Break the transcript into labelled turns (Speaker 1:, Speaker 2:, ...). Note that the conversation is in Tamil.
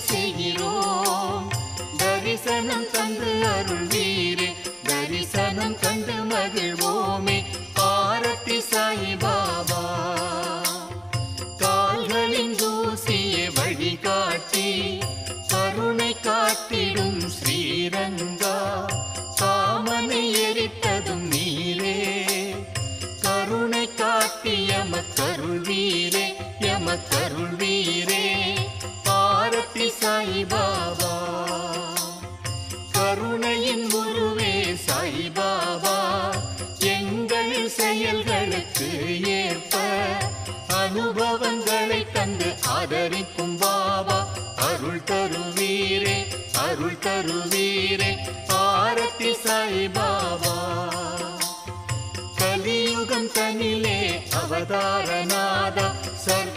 Speaker 1: செய்கிறோம் தரிசனம் தந்து அருள் வீரே தரிசனம் தந்து மகிழ்வோமே. பாரத்தி ஆரத்தி சாய்பாபா. கால்களின் தூசியை வழிகாட்டி கருணை காட்டிடும் ஸ்ரீரங்கா. காமனை எரித்ததும் நீரே. கருணை காட்டி எமக்கருள் வீரே எமக்கருள் அனுபவங்களை தந்து ஆதரிக்கும் பாபா. அருள் தருவீரே அருள் தருவீரே ஆரத்தி சாய் பாபா கலியுகம் தனிலே அவதாரநாதா சர்